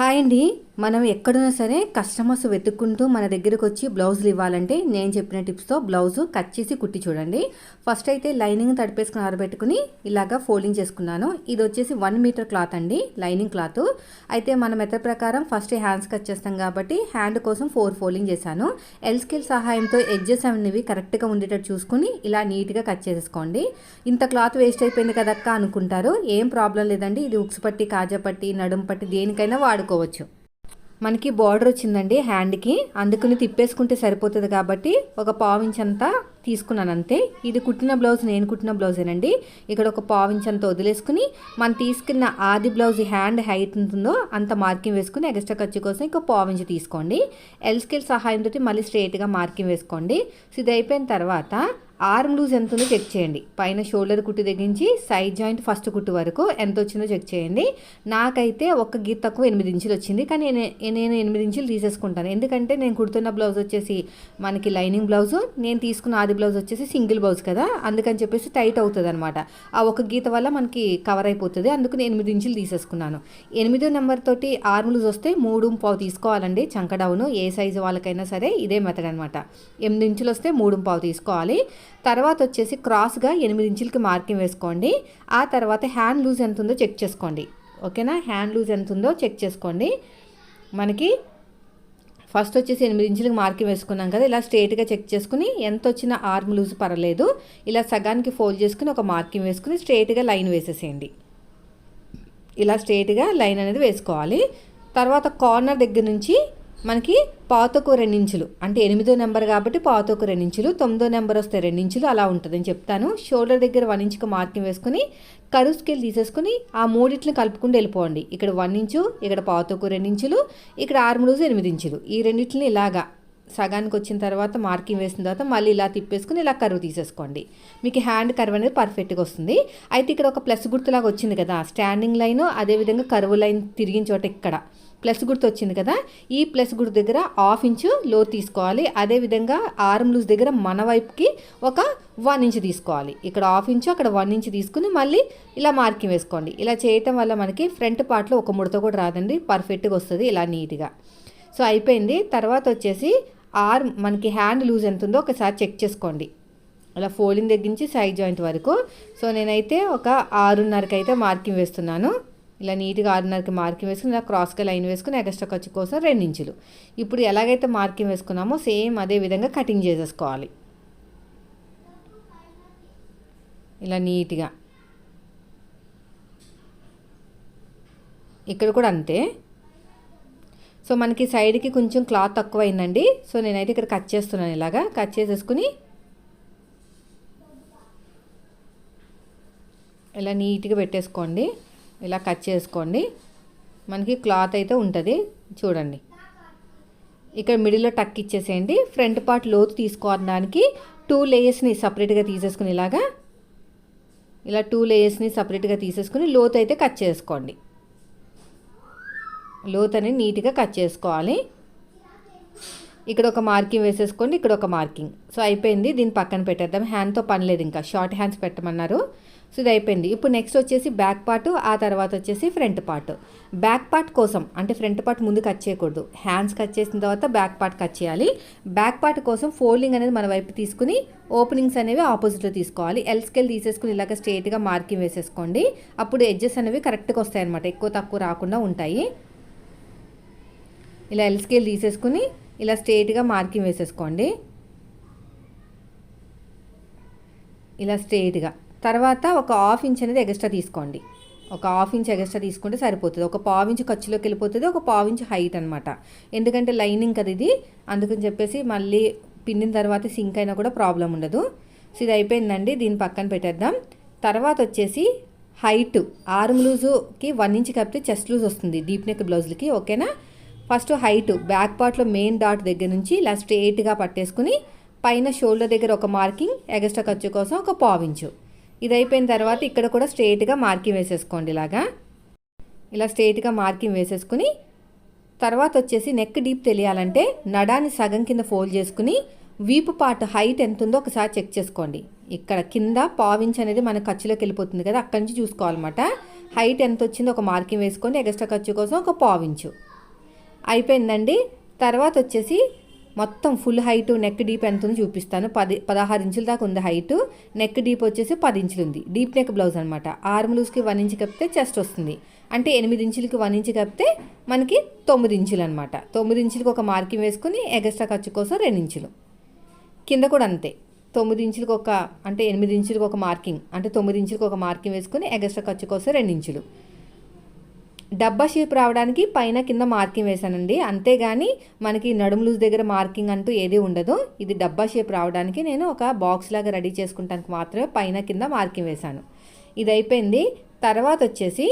Hi అండి. మనం ఎక్కడున్నా సరే కస్టమర్స్ వెతుక్కుంటూ మన దగ్గరకు వచ్చి బ్లౌజులు ఇవ్వాలంటే నేను చెప్పిన టిప్స్తో బ్లౌజు కట్ చేసి కుట్టి చూడండి. ఫస్ట్ అయితే లైనింగ్ తడిపేసుకుని ఆరబెట్టుకుని ఇలాగా ఫోల్డింగ్ చేసుకున్నాను. ఇది వచ్చేసి వన్ మీటర్ క్లాత్ అండి లైనింగ్ క్లాత్. అయితే మన మెథడ్ ప్రకారం ఫస్ట్ హ్యాండ్స్ కట్ చేస్తాం కాబట్టి హ్యాండ్ కోసం ఫోర్ ఫోల్డింగ్ చేశాను. ఎల్ స్కిల్ సహాయంతో ఎడ్జెస్ అనేవి కరెక్ట్గా ఉండేటట్టు చూసుకుని ఇలా నీట్గా కట్ చేసేసుకోండి. ఇంత క్లాత్ వేస్ట్ అయిపోయింది కదక్క అనుకుంటారు. ఏం ప్రాబ్లం లేదండి. ఇది ఉక్స్ పట్టి కాజా పట్టి నడుం పట్టి దేనికైనా వాడుకోవచ్చు. మనకి బార్డర్ వచ్చిందండి హ్యాండ్కి అందుకని తిప్పేసుకుంటే సరిపోతుంది కాబట్టి ఒక పావించ్ అంతా తీసుకున్నాను అంతే. ఇది కుట్టిన బ్లౌజ్ నేను కుట్టిన బ్లౌజేనండి ఇక్కడ ఒక పావించ్ అంతా వదిలేసుకుని మనం తీసుకున్న ఆది బ్లౌజ్ హ్యాండ్ హైట్ ఉంటుందో అంత మార్కింగ్ వేసుకుని ఎక్స్ట్రా ఖర్చు కోసం ఇంకో పావించ్ తీసుకోండి. ఎల్ స్కేల్ సహాయంతో మళ్ళీ స్ట్రైట్గా మార్కింగ్ వేసుకోండి. సో ఇది అయిపోయిన తర్వాత ఆర్మ్ లూజ్ ఎంత ఉందో చెక్ చేయండి. పైన షోల్డర్ కుట్టు తెగించి సైడ్ జాయింట్ ఫస్ట్ కుట్టు వరకు ఎంత వచ్చిందో చెక్ చేయండి. నాకైతే ఒక గీత తక్కువ ఎనిమిది ఇంచులు వచ్చింది. కానీ నేను ఎనిమిది ఇంచులు తీసేసుకుంటాను. ఎందుకంటే నేను కుడుతున్న బ్లౌజ్ వచ్చేసి మనకి లైనింగ్ బ్లౌజ్ నేను తీసుకున్న ఆది బ్లౌజ్ వచ్చేసి సింగిల్ బ్లౌజ్ కదా. అందుకని చెప్పేసి టైట్ అవుతుంది అనమాట ఆ ఒక గీత వల్ల మనకి కవర్ అయిపోతుంది. అందుకు నేను ఎనిమిది ఇంచులు తీసేసుకున్నాను. ఎనిమిదో నెంబర్ తోటి ఆర్మ్ లూజ్ వస్తే మూడు పావు తీసుకోవాలండి. చంకడౌను ఏ సైజు వాళ్ళకైనా సరే ఇదే మెథడ్ అనమాట ఎనిమిది ఇంచులు వస్తే మూడు పావు తీసుకోవాలి. తర్వాత వచ్చేసి క్రాస్గా ఎనిమిది ఇంచులకి మార్కింగ్ వేసుకోండి. ఆ తర్వాత హ్యాండ్ లూజ్ ఎంత ఉందో చెక్ చేసుకోండి. ఓకేనా? హ్యాండ్ లూజ్ ఎంత ఉందో చెక్ చేసుకోండి. మనకి ఫస్ట్ వచ్చేసి ఎనిమిది ఇంచులకు మార్కింగ్ వేసుకున్నాం కదా ఇలా స్ట్రేట్గా చెక్ చేసుకుని ఎంత వచ్చిన ఆర్మ్ లూజ్ పర్లేదు ఇలా సగానికి ఫోల్డ్ చేసుకుని ఒక మార్కింగ్ వేసుకుని స్ట్రేట్గా లైన్ వేసేసేయండి. ఇలా స్ట్రేట్గా లైన్ అనేది వేసుకోవాలి. తర్వాత కార్నర్ దగ్గర నుంచి మనకి పాతకు రెండించులు. అంటే ఎనిమిదో నెంబర్ కాబట్టి పాతకు రెండించులు తొమ్మిదో నెంబర్ వస్తే రెండించులు అలా ఉంటుందని చెప్తాను. షోల్డర్ దగ్గర వన్ ఇంచుకు మార్కింగ్ వేసుకుని కరువు స్కేల్ తీసేసుకుని ఆ మూడింటిని కలుపుకుంటూ వెళ్ళిపోండి. ఇక్కడ వన్ ఇంచు ఇక్కడ పాతకు రెండించులు ఇక్కడ ఆరు మూడు ఎనిమిది ఇంచులు ఈ రెండింటిని ఇలాగా సగానికి వచ్చిన తర్వాత మార్కింగ్ వేసిన తర్వాత మళ్ళీ ఇలా తిప్పేసుకుని ఇలా కరువు తీసేసుకోండి. మీకు హ్యాండ్ కర్వ్ అనేది పర్ఫెక్ట్గా వస్తుంది. అయితే ఇక్కడ ఒక ప్లస్ గుర్తులాగా వచ్చింది కదా స్టాండింగ్ లైన్ అదేవిధంగా కరువు లైన్ తిరిగిన చోట ఇక్కడ. ప్లస్ గుర్తు వచ్చింది కదా? ఈ ప్లస్ గుర్తు దగ్గర హాఫ్ ఇంచు లో తీసుకోవాలి. అదేవిధంగా ఆర్మ్ లూజ్ దగ్గర మన వైపుకి ఒక వన్ ఇంచ్ తీసుకోవాలి. ఇక్కడ హాఫ్ ఇంచు అక్కడ వన్ ఇంచ్ తీసుకుని మళ్ళీ ఇలా మార్కింగ్ వేసుకోండి. ఇలా చేయటం వల్ల మనకి ఫ్రంట్ పార్ట్లో ఒక ముడత కూడా రాదండి. పర్ఫెక్ట్గా వస్తుంది ఇలా నీట్గా. సో అయిపోయింది. తర్వాత వచ్చేసి ఆర్మ్ మనకి హ్యాండ్ లూజ్ ఎంత ఉందో ఒకసారి చెక్ చేసుకోండి. అలా ఫోల్డింగ్ దగ్గర నుంచి సైడ్ జాయింట్ వరకు. సో నేనైతే ఒక ఆరున్నరకు అయితే మార్కింగ్ వేస్తున్నాను. ఇలా నీట్గా ఆరున్నరకి మార్కింగ్ వేసుకుని ఇలా క్రాస్గా లైన్ వేసుకుని ఎక్స్ట్రా ఖర్చు కోసం రెండు ఇంచులు ఇప్పుడు ఎలాగైతే మార్కింగ్ వేసుకున్నామో సేమ్ అదే విధంగా కటింగ్ చేసేసుకోవాలి. ఇలా నీట్గా. ఇక్కడ కూడా అంతే. సో మనకి సైడ్కి కొంచెం క్లాత్ తక్కువ అయిందండి సో నేనైతే ఇక్కడ కట్ చేస్తున్నాను ఇలాగా. కట్ చేసేసుకుని ఇలా నీట్గా పెట్టేసుకోండి. ఇలా కట్ చేసుకోండి. మనకి క్లాత్ అయితే ఉంటుంది. చూడండి. ఇక్కడ మిడిల్లో టక్ ఇచ్చేసేయండి. ఫ్రంట్ పార్ట్ లోతు తీసుకోవడానికి టూ లేయర్స్ని సపరేట్గా తీసేసుకుని ఇలాగా. ఇలా టూ లేయర్స్ని సపరేట్గా తీసేసుకుని లోతు అయితే కట్ చేసుకోండి. లోత్ అనేది నీట్గా కట్ చేసుకోవాలి. ఇక్కడ ఒక మార్కింగ్ వేసేసుకోండి. ఇక్కడ ఒక మార్కింగ్ సో అయిపోయింది. దీన్ని పక్కన పెట్టేద్దాం. హ్యాండ్తో పని లేదు ఇంకా. షార్ట్ హ్యాండ్స్ పెట్టమన్నారు. సో ఇది అయిపోయింది ఇప్పుడు నెక్స్ట్ వచ్చేసి బ్యాక్ పార్ట్ ఆ తర్వాత వచ్చేసి ఫ్రంట్ పార్ట్ బ్యాక్ పార్ట్ కోసం అంటే ఫ్రంట్ పార్ట్ ముందు కట్ చేయకూడదు. హ్యాండ్స్ కట్ చేసిన తర్వాత బ్యాక్ పార్ట్ కట్ చేయాలి. బ్యాక్ పార్ట్ కోసం ఫోల్డింగ్ అనేది మన వైపు తీసుకుని ఓపెనింగ్స్ అనేవి ఆపోజిట్లో తీసుకోవాలి. ఎల్ స్కేల్ తీసేసుకుని ఇలాగ స్ట్రేట్గా మార్కింగ్ వేసేసుకోండి. అప్పుడు ఎడ్జెస్ అనేవి కరెక్ట్గా వస్తాయి అనమాట ఎక్కువ తక్కువ రాకుండా ఉంటాయి. ఇలా ఎల్ స్కేల్ తీసేసుకుని ఇలా స్ట్రేట్గా మార్కింగ్ వేసేసుకోండి. ఇలా స్ట్రేట్గా తర్వాత ఒక హాఫ్ ఇంచ్ అనేది ఎగస్ట్రా తీసుకోండి. ఒక హాఫ్ ఇంచ్ ఎగస్ట్రా తీసుకుంటే సరిపోతుంది. ఒక పావు ఇంచు ఖర్చులోకి వెళ్ళిపోతుంది. ఒక పావు ఇంచు హైట్ అనమాట ఎందుకంటే లైనింగ్ కదా ఇది. అందుకని చెప్పేసి మళ్ళీ పిండిన తర్వాత సింక్ అయినా కూడా ప్రాబ్లం ఉండదు. సో ఇది అయిపోయిందండి. దీన్ని పక్కన పెట్టేద్దాం. తర్వాత వచ్చేసి హైట్. ఆర్మ్ లూజుకి వన్ ఇంచ్ కప్పితే చెస్ట్ లూజ్ వస్తుంది. డీప్ నెక్ బ్లౌజ్లకి. ఓకేనా? First height. బ్యాక్ పార్ట్లో మెయిన్ డాట్ దగ్గర నుంచి ఇలా స్ట్రేట్గా పట్టేసుకుని పైన షోల్డర్ దగ్గర ఒక మార్కింగ్ ఎగస్ట్రా ఖర్చు కోసం ఒక పావించు ఇది అయిపోయిన తర్వాత ఇక్కడ కూడా స్ట్రేట్గా మార్కింగ్ వేసేసుకోండి ఇలాగా. ఇలా స్ట్రేట్గా మార్కింగ్ వేసేసుకుని తర్వాత వచ్చేసి నెక్ డీప్ తెలియాలంటే నడాన్ని సగం కింద ఫోల్డ్ చేసుకుని వీపు పార్ట్ హైట్ ఎంత ఉందో ఒకసారి చెక్ చేసుకోండి. ఇక్కడ కింద పావించ్ అనేది మన ఖర్చులోకి వెళ్ళిపోతుంది కదా అక్కడి నుంచి చూసుకోవాలన్నమాట. హైట్ ఎంత వచ్చిందో ఒక మార్కింగ్ వేసుకోండి ఎక్స్ట్రా ఖర్చు కోసం ఒక పావించు అయిపోయిందండి. తర్వాత వచ్చేసి మొత్తం ఫుల్ హైట్ నెక్ డీప్ ఎంత ఉందో చూపిస్తాను. పది పదహారు ఇంచుల దాకా ఉంది హైట్ నెక్ డీప్ వచ్చేసి పది ఇంచులు ఉంది. డీప్ నెక్ బ్లౌజ్ అనమాట ఆర్మ్ లూజ్కి వన్ ఇంచ్ కప్పితే చెస్ట్ వస్తుంది. అంటే ఎనిమిది ఇంచులకి వన్ ఇంచ్ కప్పితే మనకి తొమ్మిది ఇంచులు అనమాట తొమ్మిది ఇంచులకి ఒక మార్కింగ్ వేసుకుని ఎగస్ట్రా ఖర్చు కోసం రెండు ఇంచులు. కింద కూడా అంతే. తొమ్మిది ఇంచులకు ఒక అంటే ఎనిమిది ఇంచులకు ఒక మార్కింగ్ అంటే తొమ్మిది ఇంచులకు ఒక మార్కింగ్ వేసుకుని ఎగస్ట్రా ఖర్చు కోసం రెండు ఇంచులు. డబ్బా షేప్ రావడానికి పైన కింద మార్కింగ్ వేశానండి. అంతేగాని మనకి నడుము లూజ్ దగ్గర మార్కింగ్ అంటూ ఏది ఉండదు. ఇది డబ్బా షేప్ రావడానికి నేను ఒక బాక్స్ లాగా రెడీ చేసుకుంటానికి మాత్రమే పైన కింద మార్కింగ్ వేశాను. ఇది అయిపోయింది. తర్వాత వచ్చేసి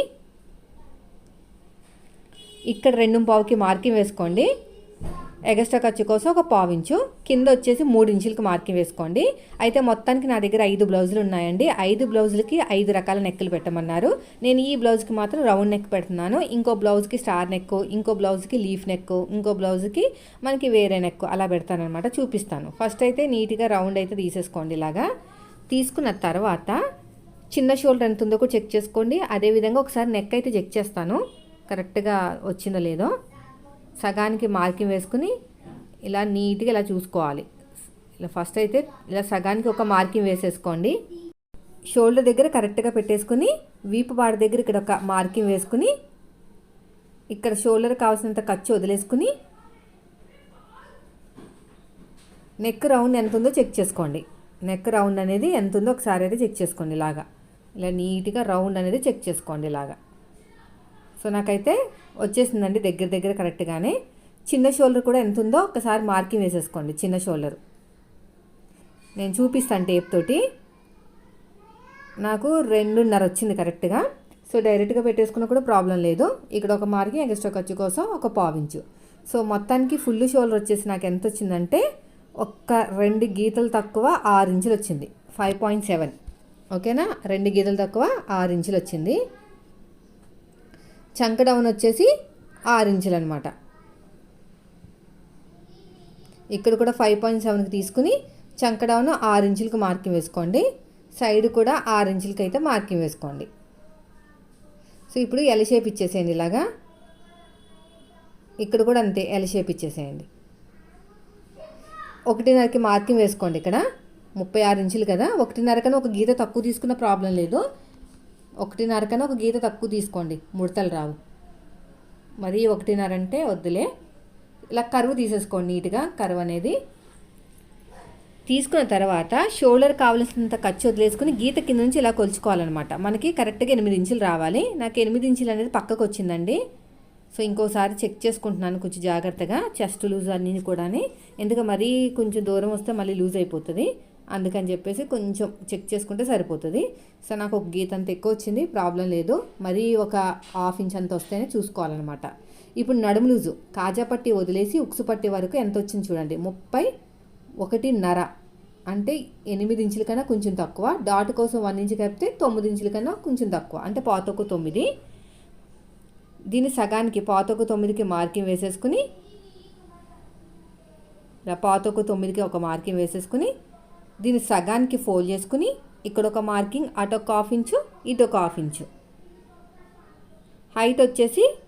ఇక్కడ రెండు పావుకి మార్కింగ్ వేసుకోండి. ఎగస్ట్రా ఖర్చు కోసం ఒక పావించు కింద వచ్చేసి మూడు ఇంచులకి మార్కింగ్ వేసుకోండి. అయితే మొత్తానికి నా దగ్గర ఐదు బ్లౌజులు ఉన్నాయండి. ఐదు బ్లౌజులకి ఐదు రకాల నెక్కులు పెట్టమన్నారు. నేను ఈ బ్లౌజ్కి మాత్రం రౌండ్ నెక్ పెడుతున్నాను. ఇంకో బ్లౌజ్కి స్టార్ నెక్ ఇంకో బ్లౌజ్కి లీఫ్ నెక్ ఇంకో బ్లౌజ్కి మనకి వేరే నెక్ అలా పెడతానమాట చూపిస్తాను. ఫస్ట్ అయితే నీట్గా రౌండ్ అయితే తీసేసుకోండి ఇలాగా. తీసుకున్న తర్వాత చిన్న షోల్డర్ ఎంత ఉందో కూడా చెక్ చేసుకోండి. అదేవిధంగా ఒకసారి నెక్ అయితే చెక్ చేస్తాను. కరెక్ట్గా వచ్చిందో లేదో. సగానికి మార్కింగ్ వేసుకుని ఇలా నీట్గా ఇలా చూసుకోవాలి. ఇలా ఫస్ట్ అయితే ఇలా సగానికి ఒక మార్కింగ్ వేసేసుకోండి. షోల్డర్ దగ్గర కరెక్ట్గా పెట్టేసుకుని వీపు బాడ దగ్గర ఇక్కడ ఒక మార్కింగ్ వేసుకుని ఇక్కడ షోల్డర్ కావాల్సినంత ఖర్చు వదిలేసుకుని నెక్ రౌండ్ ఎంత ఉందో చెక్ చేసుకోండి. నెక్ రౌండ్ అనేది ఎంత ఉందో ఒకసారి అయితే చెక్ చేసుకోండి ఇలాగా. ఇలా నీట్గా రౌండ్ అనేది చెక్ చేసుకోండి ఇలాగా. సో నాకైతే వచ్చేసిందండి దగ్గర దగ్గర కరెక్ట్గానే చిన్న షోల్డర్ కూడా ఎంత ఉందో ఒకసారి మార్కింగ్ వేసేసుకోండి చిన్న షోల్డర్ నేను చూపిస్తాను టేప్ తోటి. నాకు రెండున్నర వచ్చింది కరెక్ట్గా సో డైరెక్ట్గా పెట్టేసుకున్నా కూడా ప్రాబ్లం లేదు. ఇక్కడ ఒక మార్కింగ్ ఎక్స్ట్రా ఖర్చు కోసం ఒక పావించు సో మొత్తానికి ఫుల్ షోల్డర్ వచ్చేసి నాకు ఎంత వచ్చిందంటే ఒక్క రెండు గీతలు తక్కువ ఆరు ఇంచులు వచ్చింది. ఫైవ్ పాయింట్ సెవెన్ ఓకేనా? రెండు గీతలు తక్కువ ఆరు ఇంచులు వచ్చింది. చంక డౌన్ వచ్చేసి ఆరు ఇంచులు అనమాట ఇక్కడ కూడా ఫైవ్ పాయింట్ సెవెన్కి తీసుకుని చంక డౌన్ ఆరు ఇంచులకు మార్కింగ్ వేసుకోండి. సైడ్ కూడా ఆరు ఇంచులకి అయితే మార్కింగ్ వేసుకోండి. సో ఇప్పుడు ఎల్ షేప్ ఇచ్చేసేయండి ఇలాగా. ఇక్కడ కూడా అంతే ఎల్ షేప్ ఇచ్చేసేయండి. ఒకటిన్నరకి మార్కింగ్ వేసుకోండి ఇక్కడ. ముప్పై ఆరు ఇంచులు కదా. ఒకటిన్నర కన్నా ఒక గీత తక్కువ తీసుకున్న ప్రాబ్లం లేదు. ఒకటిన్నర కన్నా ఒక గీత తక్కువ తీసుకోండి. ముడతలు రావు. మరీ ఒకటిన్నర అంటే వద్దులే. ఇలా కరువు తీసేసుకోండి నీట్గా. కరువు అనేది తీసుకున్న తర్వాత షోల్డర్ కావలసినంత ఖర్చు వదిలేసుకుని గీత కింద నుంచి ఇలా కొలుచుకోవాలన్నమాట. మనకి కరెక్ట్గా ఎనిమిది ఇంచులు రావాలి. నాకు ఎనిమిది ఇంచులు అనేది పక్కకు వచ్చిందండి. సో ఇంకోసారి చెక్ చేసుకుంటున్నాను కొంచెం జాగ్రత్తగా. చెస్ట్ లూజ్ అన్నీ కూడా ఎందుకు మరీ కొంచెం దూరం వస్తే మళ్ళీ లూజ్ అయిపోతుంది. అందుకని చెప్పేసి కొంచెం చెక్ చేసుకుంటే సరిపోతుంది. సో నాకు ఒక గీత అంత ఎక్కువ వచ్చింది ప్రాబ్లం లేదు. మరీ ఒక హాఫ్ ఇంచ్ అంత వస్తేనే చూసుకోవాలన్నమాట. ఇప్పుడు నడుము లూజు కాజా పట్టి వదిలేసి ఉక్సు పట్టి వరకు ఎంత వచ్చింది చూడండి. ముప్పై ఒకటిన్నర అంటే ఎనిమిది ఇంచుల కన్నా కొంచెం తక్కువ. డాట్ కోసం వన్ ఇంచ్ కలిపితే తొమ్మిది ఇంచుల కన్నా కొంచెం తక్కువ. అంటే పాతొక్క తొమ్మిది. దీని సగానికి పాతొక్క తొమ్మిదికి మార్కింగ్ వేసేసుకుని పాతొక్క తొమ్మిదికి ఒక మార్కింగ్ వేసేసుకుని దీన్ని సగానికి ఫోల్డ్ చేసుకుని ఇక్కడ ఒక మార్కింగ్ అటు ఒక హాఫ్ ఇంచు ఇటు ఒక హాఫ్ ఇంచు. హైట్ వచ్చేసి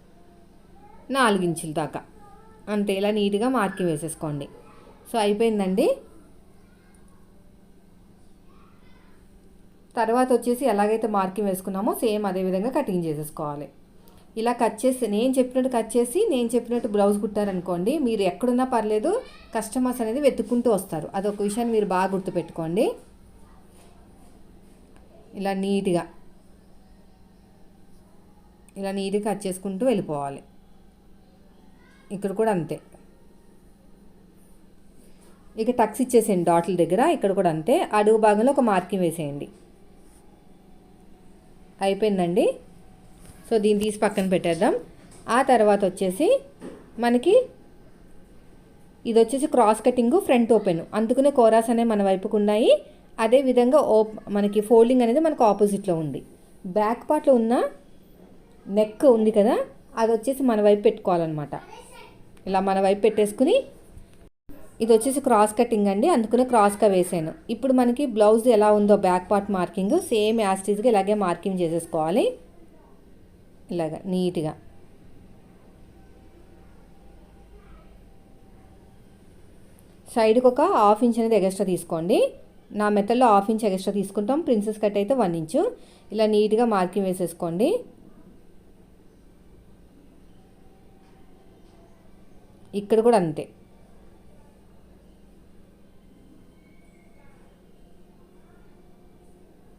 నాలుగు ఇంచుల దాకా. అంతే ఇలా నీట్గా మార్కింగ్ వేసేసుకోండి. సో అయిపోయిందండి. తర్వాత వచ్చేసి ఎలాగైతే మార్కింగ్ వేసుకున్నామో సేమ్ అదే విధంగా కటింగ్ చేసేసుకోవాలి. ఇలా కట్ చేసి నేను చెప్పినట్టు కట్ చేసి నేను చెప్పినట్టు బ్లౌజ్ కుట్టారనుకోండి మీరు ఎక్కడున్నా పర్లేదు కస్టమర్స్ అనేది వెతుక్కుంటూ వస్తారు. అదొక విషయాన్ని మీరు బాగా గుర్తుపెట్టుకోండి. ఇలా నీట్గా. ఇలా నీట్గా కట్ చేసుకుంటూ వెళ్ళిపోవాలి. ఇక్కడ కూడా అంతే. ఇక టక్స్ ఇచ్చేసేయండి డాట్ల దగ్గర ఇక్కడ కూడా అంతే. అడుగు భాగంలో ఒక మార్కింగ్ వేసేయండి. అయిపోయిందండి? సో దీన్ని తీసి పక్కన పెట్టేద్దాం. ఆ తర్వాత వచ్చేసి మనకి ఇది వచ్చేసి క్రాస్ కటింగ్ ఫ్రంట్ ఓపెన్ అందుకునే కోరాస్ అనేవి మన వైపుకు ఉన్నాయి. అదేవిధంగా ఓప్ మనకి ఫోల్డింగ్ అనేది మనకు ఆపోజిట్లో ఉంది. బ్యాక్ పార్ట్లో ఉన్న నెక్ ఉంది కదా అది వచ్చేసి మన వైపు పెట్టుకోవాలన్నమాట. ఇలా మన వైపు పెట్టేసుకుని ఇది వచ్చేసి క్రాస్ కటింగ్ అండి. అందుకనే క్రాస్గా వేసాను. ఇప్పుడు మనకి బ్లౌజ్ ఎలా ఉందో బ్యాక్ పార్ట్ మార్కింగ్ సేమ్ యాస్టీజ్గా ఇలాగే మార్కింగ్ చేసేసుకోవాలి. ఇలాగ నీట్గా. సైడ్కి ఒక హాఫ్ ఇంచ్ అనేది ఎగస్ట్రా తీసుకోండి. నా మెథడ్లో హాఫ్ ఇంచ్ ఎగస్ట్రా తీసుకుంటాం. ప్రిన్సెస్ కట్ అయితే వన్ ఇంచు. ఇలా నీట్గా మార్కింగ్ వేసేసుకోండి. ఇక్కడ కూడా అంతే.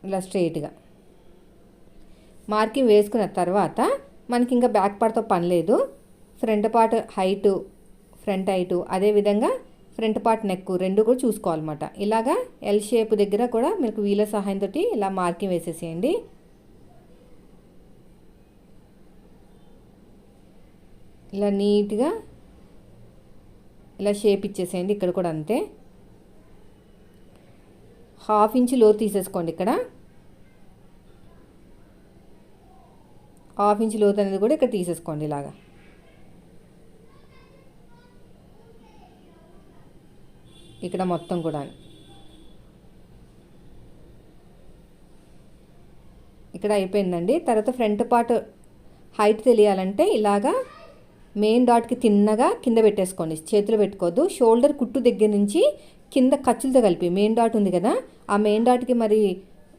ఇలా స్ట్రైట్గా మార్కింగ్ వేసుకున్న తర్వాత మనకి ఇంకా బ్యాక్ పార్ట్తో పని లేదు. Front part height front height అదేవిధంగా ఫ్రంట్ పార్ట్ నెక్ రెండు కూడా చూసుకోవాలన్నమాట. ఇలాగా ఎల్ షేప్ దగ్గర కూడా మీకు వీల సహాయంతో ఇలా మార్కింగ్ వేసేసేయండి. ఇలా నీట్గా ఇలా షేప్ ఇచ్చేసేయండి ఇక్కడ కూడా అంతే. హాఫ్ ఇంచ్లో తీసేసుకోండి ఇక్కడ. హాఫ్ ఇంచ్ లోతు అనేది కూడా ఇక్కడ తీసేసుకోండి ఇలాగా. ఇక్కడ మొత్తం కూడా. ఇక్కడ అయిపోయిందండి. తర్వాత ఫ్రంట్ పార్ట్ హైట్ తెలియాలంటే ఇలాగా మెయిన్ డాట్కి తిన్నగా కింద పెట్టేసుకోండి. చేతులు పెట్టుకోవద్దు. షోల్డర్ కుట్టు దగ్గర నుంచి కింద ఖర్చులతో కలిపి మెయిన్ డాట్ ఉంది కదా ఆ మెయిన్ డాట్కి మరి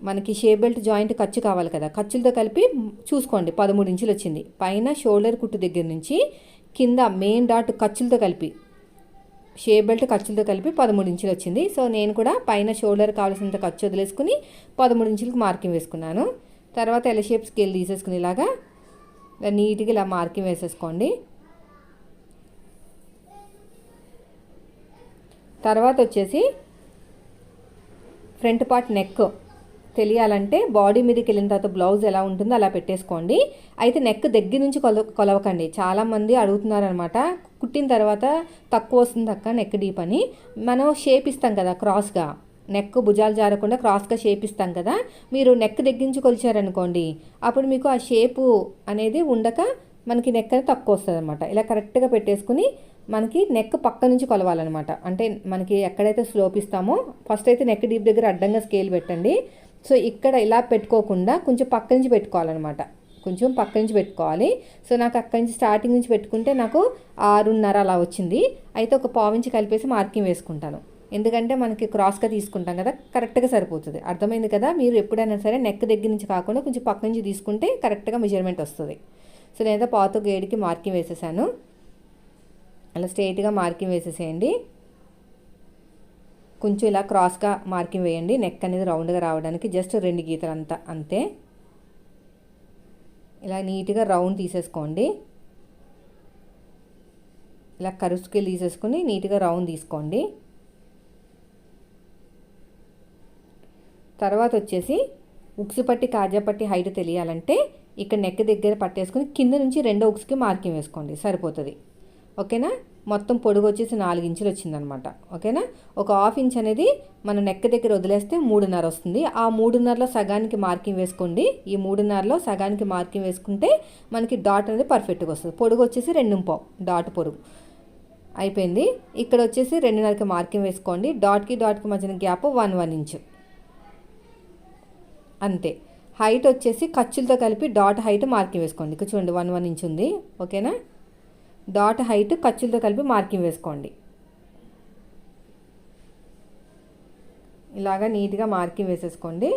మనకి షే బెల్ట్ జాయింట్ ఖర్చు కావాలి కదా. ఖర్చులతో కలిపి చూసుకోండి. పదమూడు ఇంచులు వచ్చింది. పైన షోల్డర్ కుట్టు దగ్గర నుంచి కింద మెయిన్ డాట్ ఖర్చులతో కలిపి షే బెల్ట్ ఖర్చులతో కలిపి పదమూడు ఇంచులు వచ్చింది. సో నేను కూడా పైన షోల్డర్ కావాల్సినంత ఖర్చు వదిలేసుకుని పదమూడు ఇంచులకు మార్కింగ్ వేసుకున్నాను. తర్వాత ఎల్ షేప్ స్కేల్ తీసేసుకుని ఇలాగా నీట్గా ఇలా మార్కింగ్ వేసేసుకోండి. తర్వాత వచ్చేసి ఫ్రంట్ పార్ట్ నెక్ తెలియాలంటే బాడీ మీదకి వెళ్ళిన తర్వాత బ్లౌజ్ ఎలా ఉంటుందో అలా పెట్టేసుకోండి. అయితే నెక్ దగ్గర నుంచి కొల కొలవకండి. చాలామంది అడుగుతున్నారనమాట కుట్టిన తర్వాత తక్కువ వస్తుంది అక్క నెక్ డీప్ అని. మనం షేప్ ఇస్తాం కదా క్రాస్గా. నెక్ భుజాలు జారకుండా క్రాస్గా షేప్ ఇస్తాం కదా. మీరు నెక్ దగ్గర నుంచి కొలిచారనుకోండి అప్పుడు మీకు ఆ షేపు అనేది ఉండక మనకి నెక్ అనేది తక్కువ వస్తుంది అనమాట ఇలా కరెక్ట్గా పెట్టేసుకుని మనకి నెక్ పక్క నుంచి కొలవాలన్నమాట. అంటే మనకి ఎక్కడైతే స్లోప్ ఇస్తామో ఫస్ట్ అయితే నెక్ డీప్ దగ్గర అడ్డంగా స్కేల్ పెట్టండి. సో ఇక్కడ ఇలా పెట్టుకోకుండా కొంచెం పక్క నుంచి పెట్టుకోవాలన్నమాట. కొంచెం పక్క నుంచి పెట్టుకోవాలి. సో నాకు అక్కడి నుంచి స్టార్టింగ్ నుంచి పెట్టుకుంటే నాకు ఆరున్నర అలా వచ్చింది. అయితే ఒక పావించి కలిపేసి మార్కింగ్ వేసుకుంటాను. ఎందుకంటే మనకి క్రాస్గా తీసుకుంటాం కదా కరెక్ట్గా సరిపోతుంది. అర్థమైంది కదా? మీరు ఎప్పుడైనా సరే నెక్ దగ్గర నుంచి కాకుండా కొంచెం పక్క నుంచి తీసుకుంటే కరెక్ట్గా మెజర్మెంట్ వస్తుంది. సో నేనైతే పాత గేడికి మార్కింగ్ వేసేసాను. అలా స్ట్రైట్గా మార్కింగ్ వేసేసేయండి. కొంచెం ఇలా క్రాస్గా మార్కింగ్ వేయండి. నెక్ అనేది రౌండ్గా రావడానికి జస్ట్ రెండు గీతలు అంతా అంతే. ఇలా నీట్గా రౌండ్ తీసేసుకోండి. ఇలా కరుసుకి తీసేసుకుని నీట్గా రౌండ్ తీసుకోండి. తర్వాత వచ్చేసి ఉక్సు పట్టి కాజా పట్టి హైట్ తెలియాలంటే ఇక్కడ నెక్ దగ్గర పట్టేసుకుని కింద నుంచి రెండో ఉక్స్కి మార్కింగ్ వేసుకోండి. సరిపోతుంది. ఓకేనా? మొత్తం పొడుగు వచ్చేసి నాలుగు ఇంచులు వచ్చిందనమాట. ఓకేనా? ఒక హాఫ్ ఇంచ్ అనేది మన నెక్ దగ్గర వదిలేస్తే మూడున్నర వస్తుంది. ఆ మూడున్నరలో సగానికి మార్కింగ్ వేసుకోండి. ఈ మూడున్నరలో సగానికి మార్కింగ్ వేసుకుంటే మనకి డాట్ అనేది పర్ఫెక్ట్గా వస్తుంది. పొడుగు వచ్చేసి రెండు పావు డాట్ పొడుగు అయిపోయింది. ఇక్కడ వచ్చేసి రెండున్నరకి మార్కింగ్ వేసుకోండి. డాట్కి డాట్కి మధ్యన గ్యాప్ వన్ వన్ ఇంచు. అంతే. హైట్ వచ్చేసి ఖర్చులతో కలిపి డాట్ హైట్ మార్కింగ్ వేసుకోండి. ఇక్కడ చూడండి వన్ వన్ ఇంచ్ ఉంది. ఓకేనా? డాట్ హైట్ ఖర్చులతో కలిపి మార్కింగ్ వేసుకోండి. ఇలాగా నీట్గా మార్కింగ్ వేసేసుకోండి.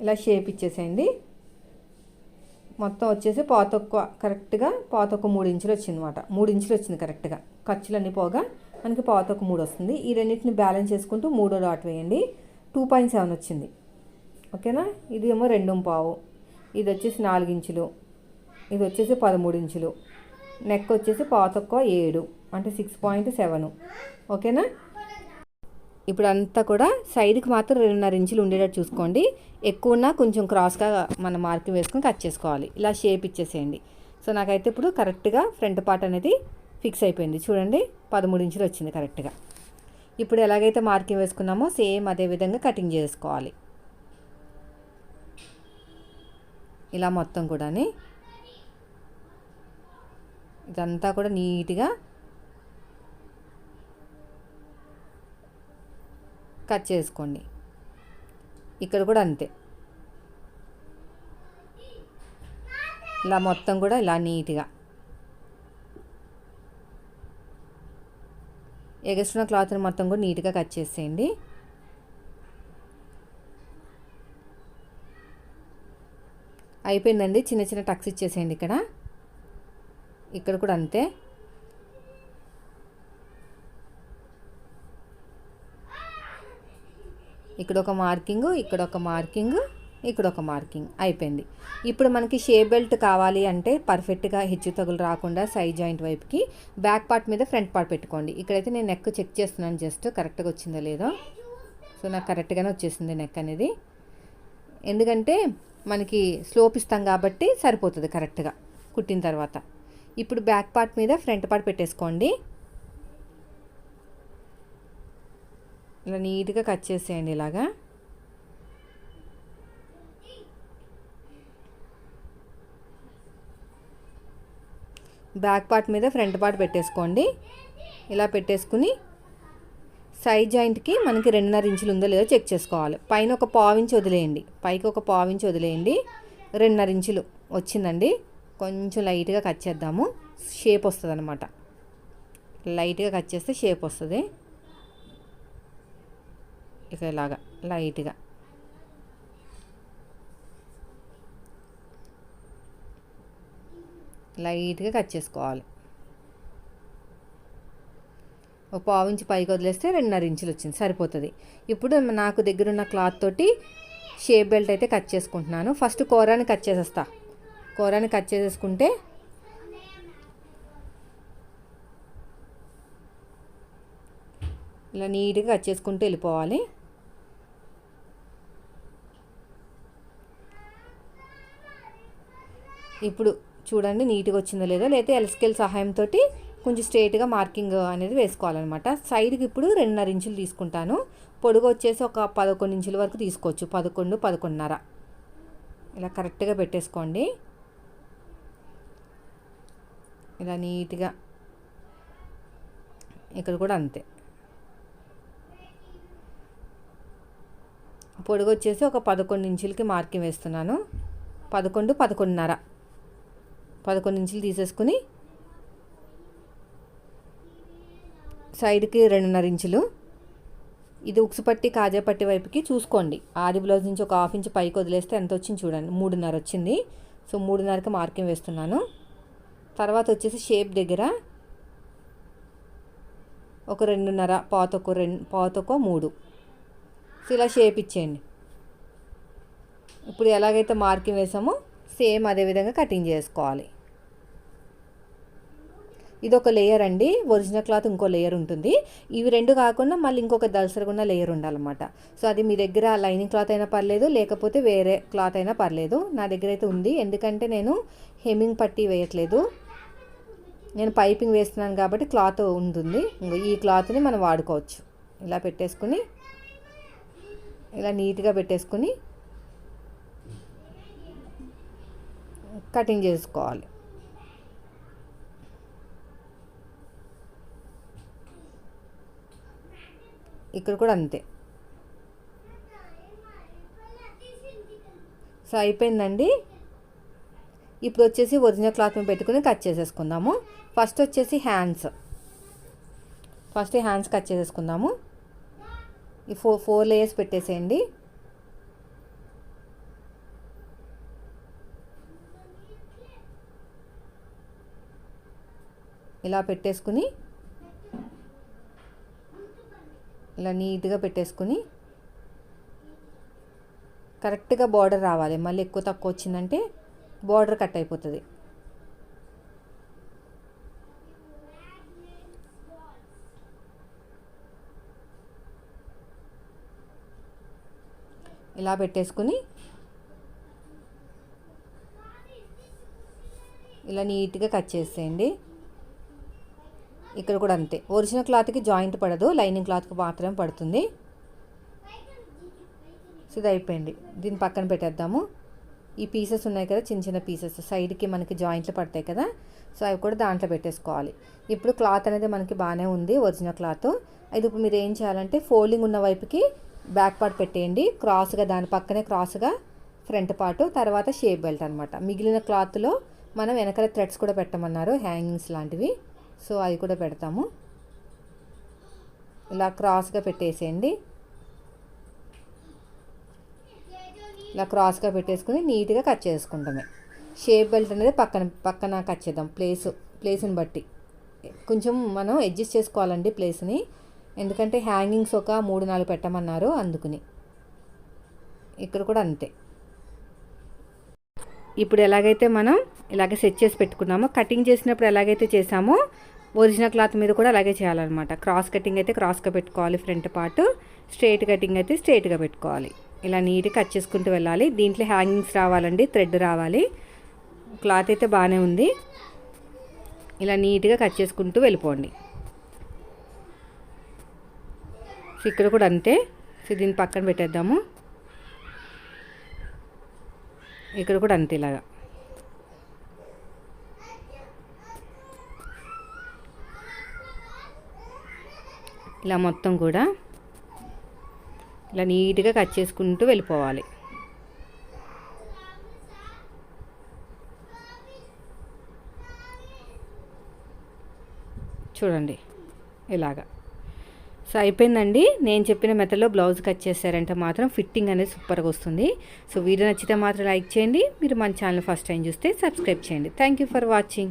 ఇలా షేప్ ఇచ్చేసేయండి. మొత్తం వచ్చేసి పాత ఒక్క కరెక్ట్గా పాత ఒక మూడు ఇంచులు వచ్చింది అనమాట మూడు ఇంచులు వచ్చింది కరెక్ట్గా ఖర్చులన్నీ పోగా మనకి పాత ఒక మూడు వస్తుంది. ఈ రెండింటిని బ్యాలెన్స్ చేసుకుంటూ మూడో డాట్ వేయండి. టూ పాయింట్ సెవెన్ వచ్చింది. ఓకేనా ఇది ఏమో రెండు పావు ఇది వచ్చేసి నాలుగు ఇంచులు. ఇది వచ్చేసి పదమూడు ఇంచులు. నెక్ వచ్చేసి పాతొక్క ఏడు అంటే సిక్స్ పాయింట్ సెవెన్ ఓకేనా? ఇప్పుడు అంతా కూడా సైడ్కి మాత్రం రెండున్నర ఇంచులు ఉండేటట్టు చూసుకోండి. ఎక్కువ ఉన్నా కొంచెం క్రాస్గా మనం మార్కింగ్ వేసుకొని కట్ చేసుకోవాలి. ఇలా షేప్ ఇచ్చేసేయండి. సో నాకైతే ఇప్పుడు కరెక్ట్గా ఫ్రంట్ పార్ట్ అనేది ఫిక్స్ అయిపోయింది. చూడండి పదమూడు ఇంచులు వచ్చింది కరెక్ట్గా ఇప్పుడు ఎలాగైతే మార్కింగ్ వేసుకున్నామో సేమ్ అదే విధంగా కటింగ్ చేసుకోవాలి. ఇలా మొత్తం కూడా ఇదంతా కూడా నీట్గా కట్ చేసుకోండి. ఇక్కడ కూడా అంతే. ఇలా మొత్తం కూడా ఇలా నీట్గా. ఎగస్ట్రున్న క్లాత్ని మొత్తం కూడా నీట్గా కట్ చేసేయండి. అయిపోయిందండి. చిన్న చిన్న టక్స్ ఇచ్చేసేయండి ఇక్కడ. ఇక్కడ కూడా అంతే. ఇక్కడ ఒక మార్కింగ్ ఇక్కడ ఒక మార్కింగ్ ఇక్కడ ఒక మార్కింగ్. అయిపోయింది. ఇప్పుడు మనకి షే బెల్ట్ కావాలి అంటే పర్ఫెక్ట్గా హెచ్చు తగులు రాకుండా సైడ్ జాయింట్ వైపుకి బ్యాక్ పార్ట్ మీద ఫ్రంట్ పార్ట్ పెట్టుకోండి. ఇక్కడైతే నేను నెక్ చెక్ చేస్తున్నాను జస్ట్. కరెక్ట్గా వచ్చిందో లేదో. సో నాకు కరెక్ట్గానే వచ్చేసింది నెక్ అనేది. ఎందుకంటే మనకి స్లోప్ ఇస్తాం కాబట్టి సరిపోతుంది కరెక్ట్గా. కుట్టిన తర్వాత. ఇప్పుడు బ్యాక్ పార్ట్ మీద ఫ్రంట్ పార్ట్ పెట్టేసుకోండి. ఇలా నీట్గా కట్ చేసేయండి ఇలాగా. బ్యాక్ పార్ట్ మీద ఫ్రంట్ పార్ట్ పెట్టేసుకోండి. ఇలా పెట్టేసుకుని సైడ్ జాయింట్కి మనకి రెండున్నర ఇంచులు ఉందో లేదో చెక్ చేసుకోవాలి. పైన ఒక పావించి వదిలేయండి. పైకి ఒక పావించి వదిలేయండి. రెండున్నర ఇంచులు వచ్చిందండి. కొంచెం లైట్గా కట్ చేద్దాము. షేప్ వస్తుంది అనమాట లైట్గా కట్ చేస్తే షేప్ వస్తుంది. ఇక ఇలాగా లైట్గా. లైట్గా కట్ చేసుకోవాలి. ఒక పావు ఇంచు పైకి వదిలేస్తే రెండున్నర ఇంచులు వచ్చింది. సరిపోతుంది. ఇప్పుడు నాకు దగ్గరున్న క్లాత్ తోటి షేప్ బెల్ట్ అయితే కట్ చేసుకుంటున్నాను. ఫస్ట్ కూరని కట్ చేసేస్తా. కూరని కట్ చేసేసుకుంటే ఇలా నీట్గా కట్ చేసుకుంటూ వెళ్ళిపోవాలి. ఇప్పుడు చూడండి నీట్గా వచ్చిందో లేదో లేకపోతే ఎల్స్కేల్ సహాయంతో కొంచెం స్ట్రేట్గా మార్కింగ్ అనేది వేసుకోవాలన్నమాట. సైడ్కి ఇప్పుడు రెండున్నర ఇంచులు తీసుకుంటాను. పొడుగు వచ్చేసి ఒక పదకొండు ఇంచుల వరకు తీసుకోవచ్చు. పదకొండు పదకొండున్నర. ఇలా కరెక్ట్గా పెట్టేసుకోండి. ఇలా నీట్గా. ఇక్కడ కూడా అంతే. పొడుగు వచ్చేసి ఒక పదకొండు ఇంచులకి మార్కింగ్ వేస్తున్నాను. పదకొండు పదకొండున్నర. పదకొండు ఇంచులు తీసేసుకుని సైడ్కి రెండున్నర ఇంచులు. ఇది ఉక్సు పట్టి కాజా పట్టి వైపుకి చూసుకోండి. ఆది బ్లౌజ్ నుంచి ఒక హాఫ్ ఇంచ్ పైకి వదిలేస్తే ఎంత వచ్చింది చూడండి. మూడున్నర వచ్చింది. సో మూడున్నరకి మార్కింగ్ వేస్తున్నాను. తర్వాత వచ్చేసి షేప్ దగ్గర ఒక రెండున్నర పాతొక రెండు పాతొక మూడు. ఇలా షేప్ ఇచ్చేయండి. ఇప్పుడు ఎలాగైతే మార్కింగ్ వేసామో సేమ్ అదే విధంగా కటింగ్ చేసుకోవాలి. ఇది ఒక లేయర్ అండి. ఒరిజినల్ క్లాత్ ఇంకో లేయర్ ఉంటుంది. ఇవి రెండు కాకుండా మళ్ళీ ఇంకొక దలసరగున్న లేయర్ ఉండాలన్నమాట. సో అది మీ దగ్గర లైనింగ్ క్లాత్ అయినా పర్లేదు లేకపోతే వేరే క్లాత్ అయినా పర్లేదు. నా దగ్గర అయితే ఉంది. ఎందుకంటే నేను హెమ్మింగ్ పట్టి వేయట్లేదు. నేను పైపింగ్ వేస్తున్నాను కాబట్టి క్లాత్ ఉంటుంది. ఈ క్లాత్ని మనం వాడుకోవచ్చు. ఇలా పెట్టేసుకుని ఇలా నీట్గా పెట్టేసుకుని కటింగ్ చేసుకోవాలి. ఇక్కడ కూడా అంతే. సో అయిపోయిందండి. ఇప్పుడు వచ్చేసి ఒరిజినల్ క్లాత్ మీద పెట్టుకుని కట్ చేసేసుకుందాము. ఫస్ట్ వచ్చేసి హ్యాండ్స్. ఫస్ట్ హ్యాండ్స్ కట్ చేసేసుకుందాము. ఈ ఫోర్ ఫోర్ లేయర్స్ పెట్టేసేయండి. ఇలా పెట్టేసుకుని ఇలా నీట్గా పెట్టేసుకుని కరెక్ట్గా బార్డర్ రావాలి. మళ్ళీ ఎక్కువ తక్కువ వచ్చిందంటే బార్డర్ కట్ అయిపోతుంది. ఇలా పెట్టేసుకుని ఇలా నీట్గా కట్ చేసేయండి. ఇక్కడ కూడా అంతే. ఒరిజినల్ క్లాత్కి జాయింట్ పడదు లైనింగ్ క్లాత్కి మాత్రమే పడుతుంది. సో ఇది అయిపోయింది. దీన్ని పక్కన పెట్టేద్దాము. ఈ పీసెస్ ఉన్నాయి కదా చిన్న చిన్న పీసెస్. సైడ్కి మనకి జాయింట్లు పడతాయి కదా సో అవి కూడా దాంట్లో పెట్టేసుకోవాలి. ఇప్పుడు క్లాత్ అనేది మనకి బాగానే ఉంది ఒరిజినల్ క్లాత్. ఇది ఇప్పుడు మీరు ఏం చేయాలంటే ఫోల్డింగ్ ఉన్న వైపుకి బ్యాక్ పార్ట్ పెట్టేయండి. క్రాస్గా దాని పక్కనే క్రాస్గా ఫ్రంట్ పార్ట్ తర్వాత షేప్ బెల్ట్ అనమాట మిగిలిన క్లాత్లో మనం వెనకాల థ్రెడ్స్ కూడా పెట్టమన్నారు హ్యాంగింగ్స్ లాంటివి. సో అవి కూడా పెడతాము. ఇలా క్రాస్గా పెట్టేసేయండి. ఇలా క్రాస్గా పెట్టేసుకుని నీట్గా కట్ చేసుకుంటామే. షేప్ బెల్ట్ అనేది పక్కన పక్కన కట్ చేద్దాం. ప్లేస్ ప్లేస్ని బట్టి. కొంచెం మనం అడ్జస్ట్ చేసుకోవాలండి ప్లేస్ని. ఎందుకంటే హ్యాంగింగ్స్ ఒక మూడు నాలుగు పెట్టమన్నారు అందుకుని. ఇక్కడ కూడా అంతే. ఇప్పుడు ఎలాగైతే మనం ఇలాగే సెట్ చేసి పెట్టుకున్నామో కటింగ్ చేసినప్పుడు ఎలాగైతే చేసామో ఒరిజినల్ క్లాత్ మీద కూడా అలాగే చేయాలన్నమాట. క్రాస్ కటింగ్ అయితే క్రాస్గా పెట్టుకోవాలి ఫ్రంట్ పార్ట్ స్ట్రైట్ కటింగ్ అయితే స్ట్రైట్గా పెట్టుకోవాలి. ఇలా నీట్గా కట్ చేసుకుంటూ వెళ్ళాలి. దీంట్లో హ్యాంగింగ్స్ రావాలండి థ్రెడ్ రావాలి. క్లాత్ అయితే బాగానే ఉంది. ఇలా నీట్గా కట్ చేసుకుంటూ వెళ్ళిపోండి. సో ఇక్కడ కూడా అంతే. సో దీన్ని పక్కన పెట్టేద్దాము. ఇక్కడ కూడా అంతే ఇలాగా. ఇలా మొత్తం కూడా ఇలా నీట్గా కట్ చేసుకుంటూ వెళ్ళిపోవాలి. చూడండి. ఇలాగా. సో అయిపోయిందండి. నేను చెప్పిన మెథడ్లో బ్లౌజ్ కట్ చేశారంటే మాత్రం. ఫిట్టింగ్ అనేది సూపర్గా వస్తుంది. సో వీడియో నచ్చితే మాత్రం లైక్ చేయండి. మీరు మన ఛానల్ ఫస్ట్ టైం చూస్తే సబ్స్క్రైబ్ చేయండి. Thank you for watching.